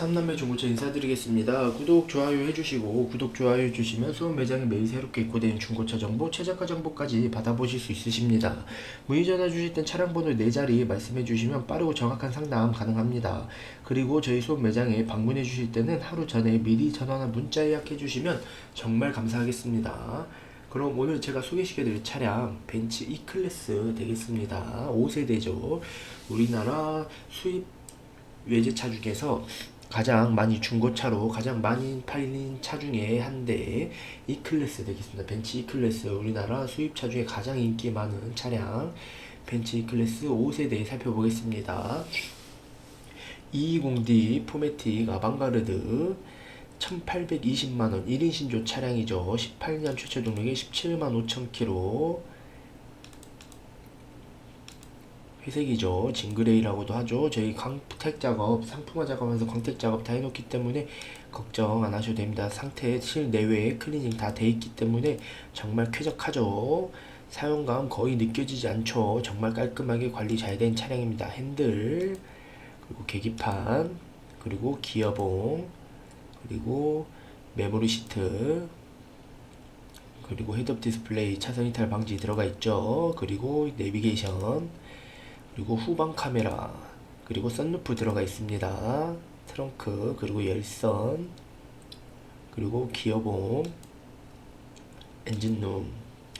삼남매 중고차 인사드리겠습니다. 구독, 좋아요 해주시고 구독, 좋아요 해주시면 수원 매장에 매일 새롭게 입고된 중고차 정보, 최저가 정보까지 받아보실 수 있으십니다. 문의 전화 주실 땐 차량 번호 4자리 말씀해 주시면 빠르고 정확한 상담 가능합니다. 그리고 저희 수원 매장에 방문해 주실 때는 하루 전에 미리 전화나 문자 예약해 주시면 정말 감사하겠습니다. 그럼 오늘 제가 소개시켜드릴 차량 벤츠 E클래스 되겠습니다. 5세대죠. 우리나라 수입 외제차 중에서 가장 많이 중고차로 가장 많이 팔린 차 중에 한대 E클래스 되겠습니다. 벤츠 E클래스 우리나라 수입차 중에 가장 인기 많은 차량 벤츠 E클래스 5세대 살펴보겠습니다. 220D 포매틱 아방가르드 1820만원 1인 신조 차량이죠. 18년 최초 등록에 17만 5천 킬로 회색이죠. 진그레이라고도 하죠. 저희 광택 작업, 상품화 작업하면서 광택 작업 다 해놓기 때문에 걱정 안 하셔도 됩니다. 상태 실내외 클리닝 다 돼 있기 때문에 정말 쾌적하죠. 사용감 거의 느껴지지 않죠. 정말 깔끔하게 관리 잘 된 차량입니다. 핸들, 그리고 계기판, 그리고 기어봉, 그리고 메모리 시트, 그리고 헤드업 디스플레이 차선 이탈 방지 들어가 있죠. 그리고 내비게이션, 그리고 후방 카메라, 그리고 썬루프 들어가 있습니다. 트렁크, 그리고 열선, 그리고 기어봉, 엔진룸,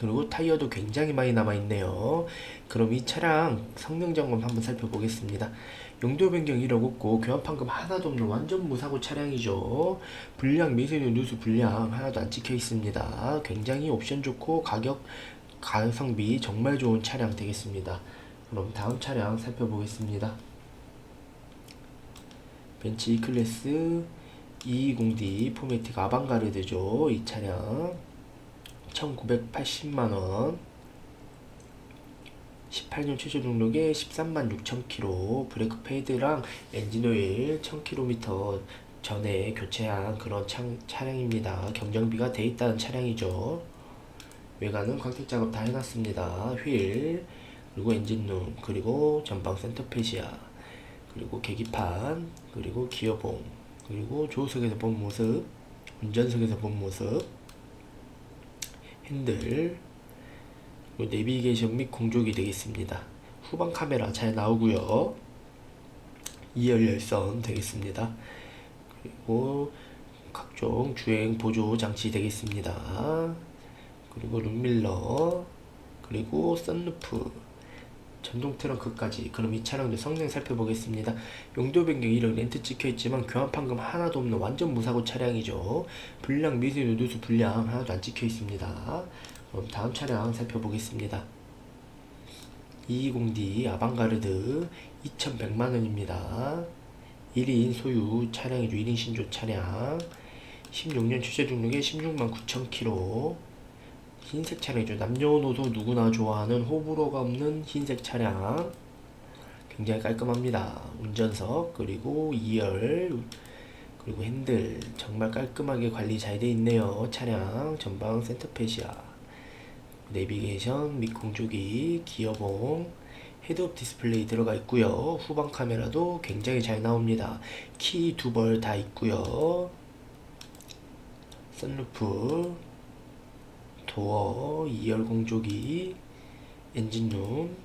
그리고 타이어도 굉장히 많이 남아 있네요. 그럼 이 차량 성능 점검 한번 살펴보겠습니다. 용도 변경 1억 없고 교환 판금 하나도 없는 완전 무사고 차량이죠. 불량 미세누 누수 불량 하나도 안 찍혀 있습니다. 굉장히 옵션 좋고 가격 가성비 정말 좋은 차량 되겠습니다. 그럼 다음 차량 살펴보겠습니다. 벤츠 E클래스 220D 포매틱 아방가르드죠. 이 차량 1980만원 18년 최초 등록에 13만 6천 킬로 브레이크 패드랑 엔진오일 1000km 전에 교체한 그런 차, 차량입니다. 경정비가 돼 있다는 차량이죠. 외관은 광택 작업 다 해놨습니다. 휠 그리고 엔진룸 그리고 전방 센터페시아 그리고 계기판 그리고 기어봉 그리고 조수석에서 본 모습 운전석에서 본 모습 핸들 그리고 내비게이션 및 공조기 되겠습니다. 후방 카메라 잘 나오고요. 2열 열선 되겠습니다. 그리고 각종 주행 보조 장치 되겠습니다. 그리고 룸밀러 그리고 썬루프 전동 트렁 크까지 그럼 이 차량도 성능 살펴보겠습니다. 용도 변경 1억 렌트 찍혀있지만 교환 판금 하나도 없는 완전 무사고 차량이죠. 불량 미세 누수 불량 하나도 안 찍혀있습니다. 그럼 다음 차량 살펴보겠습니다. 220D 아방가르드 2100만원입니다. 1인 소유 차량이죠. 1인 신조 차량 16년 취재 등록에 16만 9천 킬로 흰색 차량이죠. 남녀노소 누구나 좋아하는 호불호가 없는 흰색 차량. 굉장히 깔끔합니다. 운전석 그리고 2열 그리고 핸들 정말 깔끔하게 관리 잘 돼 있네요. 차량 전방 센터페시아 내비게이션 및 공조기 기어봉 헤드업 디스플레이 들어가 있고요. 후방 카메라도 굉장히 잘 나옵니다. 키 두 벌 다 있고요. 선루프 도어, 2열 공조기, 엔진룸,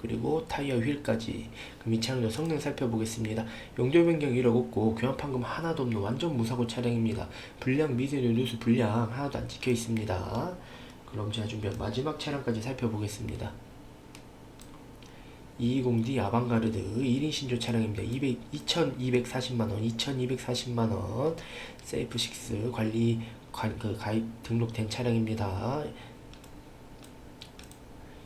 그리고 타이어 휠까지 그럼 이 차량도 성능 살펴보겠습니다. 용도 변경 1억 없고 교환 판금 하나도 없는 완전 무사고 차량입니다. 불량 미세누 누수 불량 하나도 안 찍혀 있습니다. 그럼 제가 준비한 마지막 차량까지 살펴보겠습니다. 220D 아방가르드 1인 신조 차량입니다. 200, 2240만원, 2240만원, 세이프6 관리 관, 그 가입 등록된 차량입니다.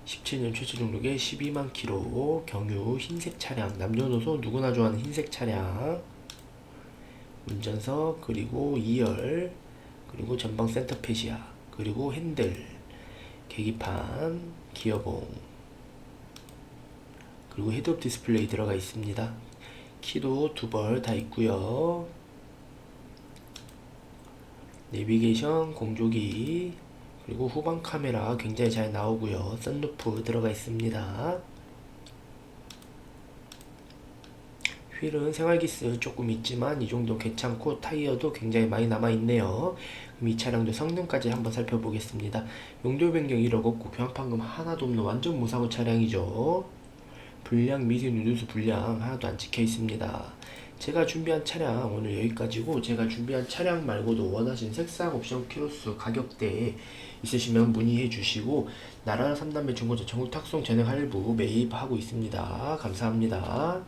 17년 최초 등록에 12만 킬로 경유 흰색 차량. 남녀노소 누구나 좋아하는 흰색 차량. 운전석 그리고 2열 그리고 전방 센터페시아 그리고 핸들 계기판 기어봉 그리고 헤드업 디스플레이 들어가 있습니다. 키도 두 벌 다 있고요 내비게이션 공조기 그리고 후방 카메라 굉장히 잘 나오고요 썬루프 들어가 있습니다 휠은 생활기스 조금 있지만 이 정도 괜찮고 타이어도 굉장히 많이 남아있네요. 그럼 이 차량도 성능까지 한번 살펴보겠습니다. 용도 변경 1억 없고 교환판금 하나도 없는 완전 무사고 차량이죠. 불량 미세 누드수 불량 하나도 안 찍혀 있습니다. 제가 준비한 차량 오늘 여기까지고 제가 준비한 차량 말고도 원하신 색상 옵션 키로수 가격대 있으시면 문의해 주시고 나라 3단계 중고차 전국 탁송 전액 할부 매입하고 있습니다. 감사합니다.